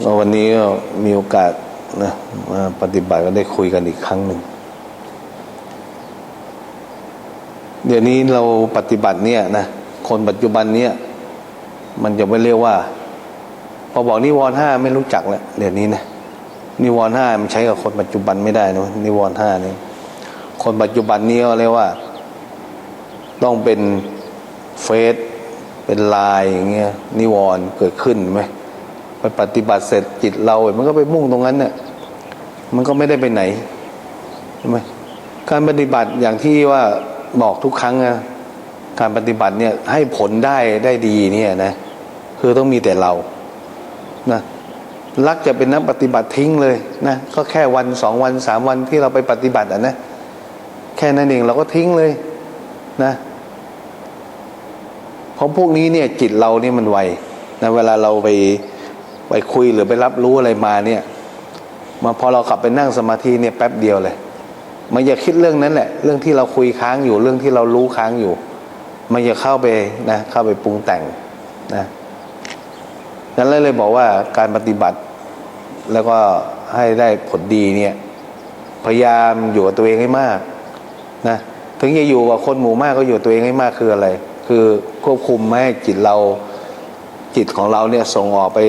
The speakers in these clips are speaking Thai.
แล้ววันนี้ก็มีโอกาสนะมาปฏิบัติก็ได้คุยกันอีกครั้งหนึ่ง เดี๋ยวนี้เราปฏิบัติเนี่ยนะคนปัจจุบันเนี่ย มันจะไม่เรียกว่า พอบอกนิวรณ์ห้าไม่รู้จักแล้วเดี๋ยวนี้นะนิวรณ์ห้ามันใช้กับคนปัจจุบันไม่ได้นะนิวรณ์ห้านี่คนปัจจุบันนี้ก็เรียกว่า ต้องเป็นเฟซเป็นไลน์อย่างเงี้ยนิวรณ์เกิดขึ้นไหม ไปปฏิบัติเสร็จจิตเรา มันก็ไปมุ่งตรงนั้นเนี่ยมันก็ไม่ได้ไปไหนใช่ไหมการปฏิบัติอย่างที่ว่าบอกทุกครั้งนะการปฏิบัติเนี่ยให้ผลได้ได้ดีเนี่ยนะ คือต้องมีแต่เรานะรักจะเป็นนักปฏิบัติทิ้งเลยนะก็แค่วันสองวันสามวันที่เราไปปฏิบัติอะนะแค่นั้นเองเราก็ทิ้งเลยนะเพราะพวกนี้เนี่ยจิตเราเนี่ยมันไวนะเวลาเราไป ไปคุยหรือไปรับรู้อะไรมาเนี่ย มาพอเรากลับไปนั่งสมาธิเนี่ยแป๊บเดียวเลยมันอย่าคิดเรื่องนั้นแหละ เรื่องที่เราคุยค้างอยู่เรื่องที่เรารู้ค้างอยู่ มันอย่าเข้าไปนะเข้าไปปรุงแต่งนะนั้นเลยเลยบอกว่าการปฏิบัติแล้วก็ให้ได้ผลดีเนี่ย พยายามอยู่กับตัวเองให้มากนะถึงจะอยู่กับคนหมู่มากก็อยู่ตัวเองให้มากคืออะไร คือควบคุมไม่ให้จิตเราจิตของเราเนี่ยส่งออกไป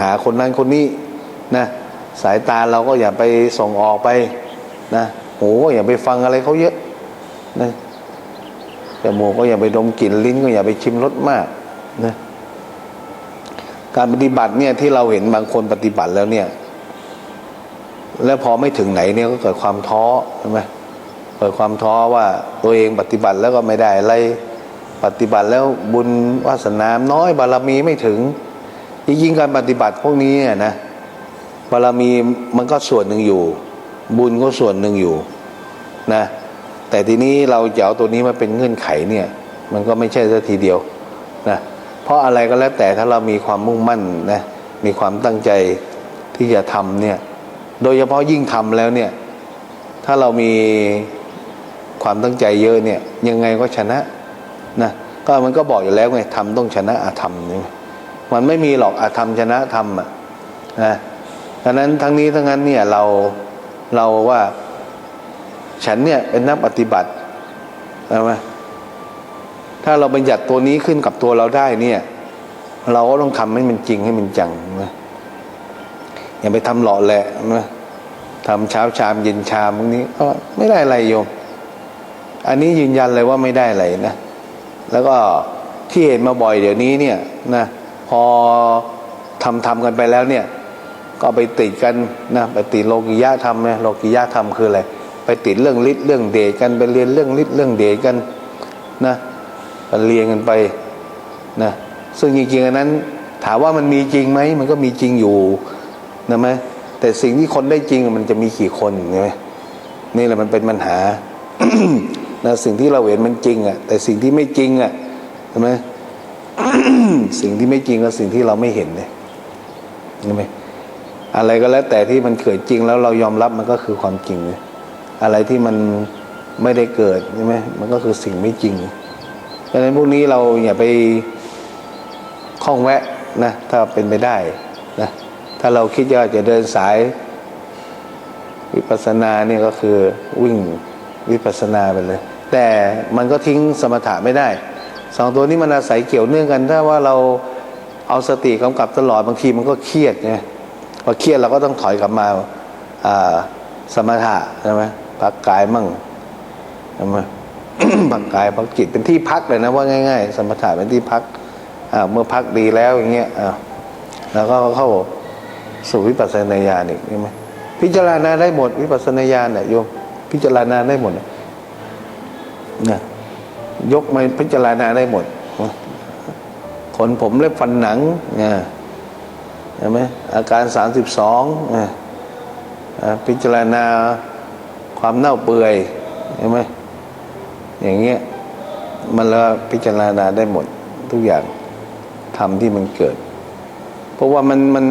หาคนนั้นคนนี้นะสายตาเราก็อย่าไปส่งออกไปนะหูก็อย่าไปฟังอะไรเขาเยอะนะจมูกก็อย่าไปดมกลิ่นลิ้นก็อย่าไปชิมรสมากนะการปฏิบัติเนี่ยที่เราเห็นบางคนปฏิบัติแล้วเนี่ย แล้วพอไม่ถึงไหนเนี่ยก็เกิดความท้อใช่ไหมเกิดความท้อว่าตัวเองปฏิบัติแล้วก็ไม่ได้อะไรปฏิบัติแล้วบุญวาสนาน้อยบารมีไม่ถึง ยิ่งการปฏิบัติพวกนี้เนี่ยนะบารมีมันก็ส่วนหนึ่งอยู่ บุญก็ส่วนหนึ่งอยู่นะ แต่ทีนี้เราจะเอาตัวนี้มาเป็นเงื่อนไขเนี่ย มันก็ไม่ใช่สักทีเดียวนะเพราะอะไรก็แล้วแต่ถ้าเรามีความมุ่งมั่นนะมีความตั้งใจที่จะทำเนี่ย โดยเฉพาะยิ่งทำแล้วเนี่ย ถ้าเรามีความตั้งใจเยอะเนี่ย ยังไงก็ชนะนะก็มันก็บอกอยู่แล้วไงทำต้องชนะอาธรรมนี่ มันไม่มีหรอกอาธรรมชนะธรรมอะนะดังนั้นทั้งนี้ทั้งนั้นเนี่ยเราเราว่าฉันเนี่ยเป็นนักปฏิบัติใช่ไหมถ้าเราบัญญัติตัวนี้ขึ้นกับตัวเราได้เนี่ย เราก็ต้องทำให้มันจริงให้มันจังนะอย่าไปทำหล่อแหละนะทำเช้าชามเย็นชามพวกนี้ก็ไม่ได้อะไรโยม อันนี้ยืนยันเลยว่าไม่ได้อะไรนะ แล้วก็ที่เห็นมาบ่อยเดี๋ยวนี้เนี่ยนะ พอทำทำกันไปแล้วเนี่ย ก็ไปติดกันนะไปติดโลกิยะธรรมนะโลกิยะธรรมคืออะไรไปติดเรื่องฤทธิ์เรื่องเดชกันไปเรียนเรื่องฤทธิ์เรื่องเดชกันนะไปเรียนกันไปนะซึ่งจริงๆอันนั้น ถามว่ามันมีจริงไหมมันก็มีจริงอยู่นะไหมแต่สิ่งที่คนได้จริงมันจะมีกี่คนใช่ไหมนี่แหละมันเป็นปัญหานะสิ่งที่เราเห็นมันจริงอะ่ะแต่สิ่งที่ไม่จริงอะ่ะใช่ไหม สิ่งที่ไม่จริงกับสิ่งที่เราไม่เห็นเนี่ยใช่ไหมอะไรก็แล้วแต่ที่มันเกิดจริงแล้วเรายอมรับมันก็คือความจริงเลยอะไรที่มันไม่ได้เกิดใช่ไหมมันก็คือสิ่งไม่จริงดังนั้นพวกนี้เราอย่าไปคล้องแวะนะถ้าเป็นไปได้นะถ้าเราคิดว่าจะเดินสาย วิปัสสนาเนี่ยก็คือวิ่งวิปัสสนาไปเลย แต่มันก็ทิ้งสมถะไม่ได้ สองตัวนี้มันอาศัยเกี่ยวเนื่องกัน ถ้าว่าเราเอาสติกำกับตลอดบางทีมันก็เครียดไงพอเครียดเราก็ต้องถอยกลับมาอ่าสมถะใช่ไหมพักกายมั่งใช่ไหมพักกายพักจิตเป็นที่พักเลยนะว่าง่าย ๆ สมถะเป็นที่พักอ่าเมื่อพักดีแล้วอย่างเงี้ยอ่าแล้วก็เข้าสู่วิปัสสนาญาณอีกใช่ไหมพิจารณาได้หมดวิปัสสนาญาณเนี่ยโยมพิจารณาได้หมดเนะ ยกมาพิจารณาได้หมดขนผมเล็บฟันหนังเนี่ยเห็นไหมอาการสามสิบสองพิจารณาความเน่าเปื่อยเห็นไหมอย่างเงี้ยมันล้วพิจารณาได้หมดทุกอย่างทำที่มันเกิด เพราะว่ามันมัน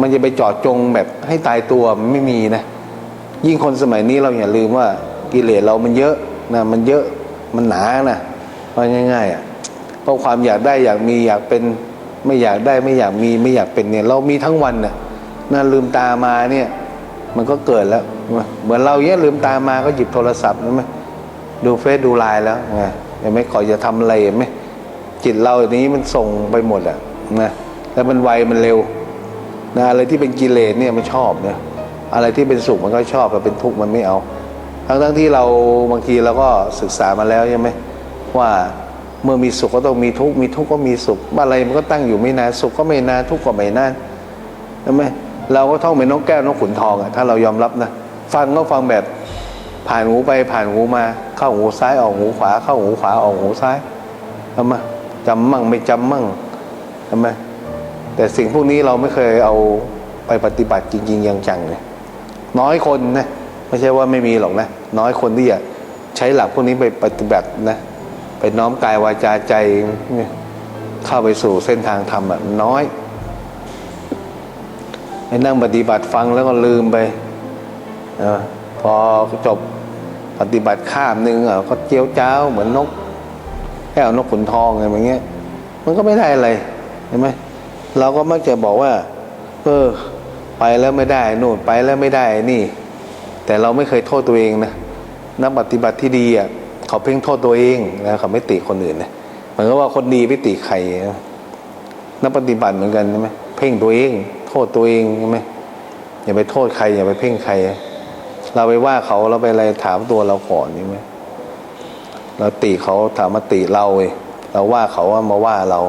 มันจะไปจอดจงแบบให้ตายตัวไม่มีนะ ยิ่งคนสมัยนี้เราอย่าลืมว่ากิเลสเรามันเยอะนะมันเยอะ มันหนานะว่าง่ายๆอะเพราะความอยากได้อยากมีอยากเป็นไม่อยากได้ไม่อยากมีไม่อยากเป็นเนี่ย เรามีทั้งวันน่ะนั่นลืมตามาเนี่ย มันก็เกิดแล้ว เหมือนเราเนี่ยลืมตามาก็หยิบโทรศัพท์นะไหมดูเฟซดูไลน์แล้วไงเห็นไหมก่อจะทำอะไรเห็นไหมจิตเราอย่างนี้มันส่งไปหมดอะนะแล้วมันไวมันเร็วนะอะไรที่เป็นกิเลสเนี่ยมันชอบเนี่ยอะไรที่เป็นสุขมันก็ชอบแต่เป็นทุกข์มันไม่เอา ทั้งทั้งที่เราบางทีเราก็ศึกษามาแล้วใช่ไหมว่าเมื่อมีสุขก็ต้องมีทุกข์มีทุกข์ก็มีสุขอะไรมันก็ตั้งอยู่ไม่นานสุขก็ไม่นานทุกข์ก็ไม่นานใช่ไหมเราก็ท่องเป็นนกแก้วนกขุนทองอะถ้าเรายอมรับนะฟังก็ฟังแบบผ่านหูไปผ่านหูมา เข้าหูซ้ายออกหูขวา เข้าหูขวาออกหูซ้ายทำไมจำมั่งไม่จำมั่งทำไมแต่สิ่งพวกนี้เราไม่เคยเอาไปปฏิบัติจริง ๆ อย่างจังเลยน้อยคนนะ ไม่ใช่ว่าไม่มีหรอกนะ น้อยคนที่จะใช้หลักพวกนี้ไปปฏิบัตินะไปน้อมกายวาจาใจเข้าไปสู่เส้นทางธรรมอะน้อยไปนั่งปฏิบัติฟังแล้วก็ลืมไปอพอจบปฏิบัติข้ามหนึ่งอะก็เจียวจ้าวเหมือนนกแก้วนกขุนทองอะไรอย่างเงี้ย มันก็ไม่ได้อะไรเห็นไหมเราก็มักจะบอกว่า เออ ไปแล้วไม่ได้ โน่นไปแล้วไม่ได้นี่ แต่เราไม่เคยโทษตัวเองนะนักปฏิบัติที่ดีอะเขาเพ่งโทษตัวเองนะเขาไม่ติคนอื่นนะเหมือนกับว่าคนดีไม่ติใครนักปฏิบัติเหมือนกันใช่ไหมเพ่งตัวเอง โทษตัวเองใช่ไหมอย่าไปโทษใคร อย่าไปเพ่งใคร เราไปว่าเขาเราไปอะไรถามตัวเราก่อนใช่ไหมเราติเขาถามมาติเราเองเราว่าเขาว่ามาว่าเรา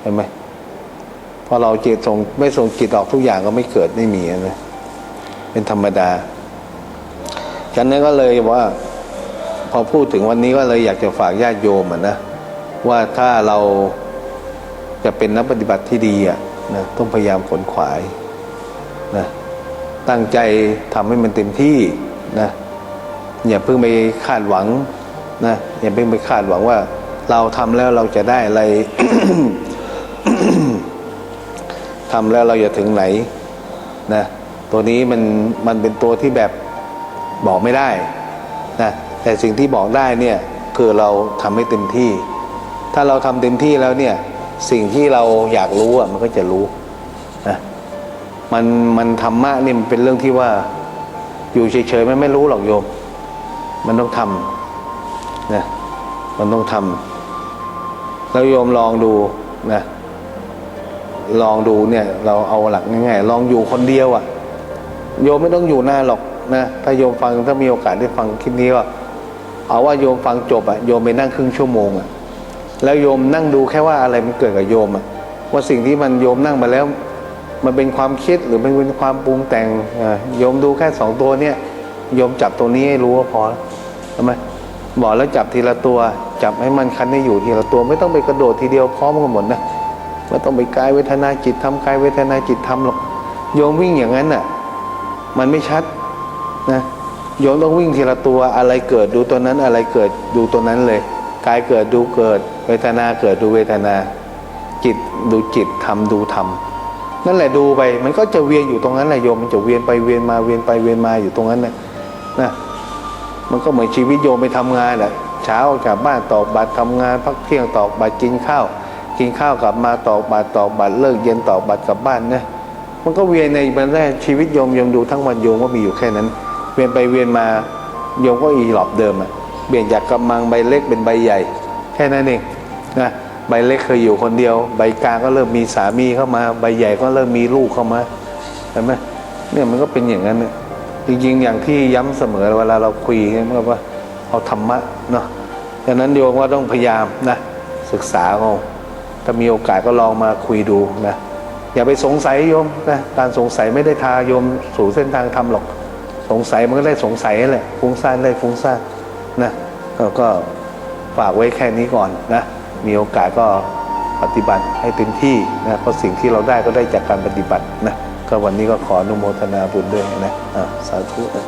เห็นไหมพอเราจิตส่งไม่ส่งจิตออกทุกอย่างก็ไม่เกิดไม่มีนะเป็นธรรมดา ฉะนั้นก็เลยว่า พอพูดถึงวันนี้ก็เลยอยากจะฝากญาติโยมอะนะว่าถ้าเราจะเป็นนักปฏิบัติที่ดีอะนะต้องพยายามขนขวายนะตั้งใจทำให้มันเต็มที่นะอย่าเพิ่งไปคาดหวังนะอย่าเพิ่งไปคาดหวังว่า เราทำแล้วเราจะได้อะไรทำแล้วเราจะถึงไหนนะตัวนี้มันมันเป็นตัวที่แบบ บอกไม่ได้นะแต่สิ่งที่บอกได้เนี่ยคือเราทำให้เต็มที่ ถ้าเราทำเต็มที่แล้วเนี่ยสิ่งที่เราอยากรู้อะมันก็จะรู้นะมันมันธรรมะนี่มันเป็นเรื่องที่ว่าอยู่เฉยๆมันไม่รู้หรอกโยม มันต้องทำนะมันต้องทำแล้วโยมลองดูนะลองดูเนี่ย เราเอาหลักง่ายๆลองอยู่คนเดียวอะ่ะ โยมไม่ต้องอยู่หน้าหรอก นะถ้าโยมฟังถ้ามีโอกาสได้ฟังคลิปนี้ก็เอาว่าโยมฟังจบอะ่ะโยมไปนั่งครึ่งชั่วโมงอะ่ะแล้วโยมนั่งดูแค่ว่าอะไรมันเกิดกับโยมอะ่ะว่าสิ่งที่มันโยมนั่งมาแล้ว มันเป็นความคิดหรือมันเป็นความปรุงแต่งอ่าโยมดูแค่สองตัวเนี่ยโยมจับตัวนี้ให้รู้ก็พอทำไมบอกแล้วจับทีละตัว จับให้มันคันให้อยู่ทีละตัว ไม่ต้องไปกระโดดทีเดียวพร้อมกันหมดนะไม่ต้องไปกายเวทนาจิตทำกายเวทนาจิตทำหรอกโยมวิ่งอย่างนั้นน่ะ มันไม่ชัด นะโยมต้องวิ่งทีละตัวอะไรเกิดดูตัวนั้นอะไรเกิดดูตัวนั้นเลยกายเกิดดูเกิด เวทนาเกิดดูเวทนา จิตดูจิตทำดูธรรมนั่นแหละดูไป มันก็จะเวียนอยู่ตรงนั้นแหละโยมมันจะเวียนไปเวียนมาเวียนไปเวียนมาอยู่ตรงนั้นนะนะมันก็เหมือนชีวิตโยมไปทำงานแหละเช้าออกจากบ้านตอกบัตรทำงานพักเที่ยงตอกบัตรกินข้าว กินข้าวกลับมาตอกบัตรตอกบัตรเลิกเย็นตอกบัตรกลับบ้านนะมันก็เวียนในบรรดาชีวิตโยมโยมดูทั้งวันโยมก็มีอยู่แค่นั้น เวียนไปเวียนมาโยมก็อีหลอบเดิมอะเปลี่ยนจากกำมังใบเล็กเป็นใบใหญ่ แค่นั้นเองนะใบเล็กเคยอยู่คนเดียว ใบกลางก็เริ่มมีสามีเข้ามา ใบใหญ่ก็เริ่มมีลูกเข้ามาเห็นไหมเนี่ยมันก็เป็นอย่างนั้นเนี่ยจริงๆอย่างที่ย้ำเสมอเวลาเราคุยเนี่ยมันว่าเอาธรรมะเนาะดังนั้นโยมก็ต้องพยายามนะศึกษาเอาถ้ามีโอกาสก็ลองมาคุยดูนะอย่าไปสงสัยโยมนะการสงสัยไม่ได้ทาโยมสู่เส้นทางธรรมหรอก สงสัยมันก็ได้สงสัยแหละฟุ้งซ่านได้ฟุ้งซ่านนะก็ก็ฝากไว้แค่นี้ก่อนนะมีโอกาสก็ปฏิบัติให้เต็มที่นะเพราะสิ่งที่เราได้ก็ได้จากการปฏิบัตินะก็วันนี้ก็ขออนุโมทนาบุญด้วยนะะสาธุนะ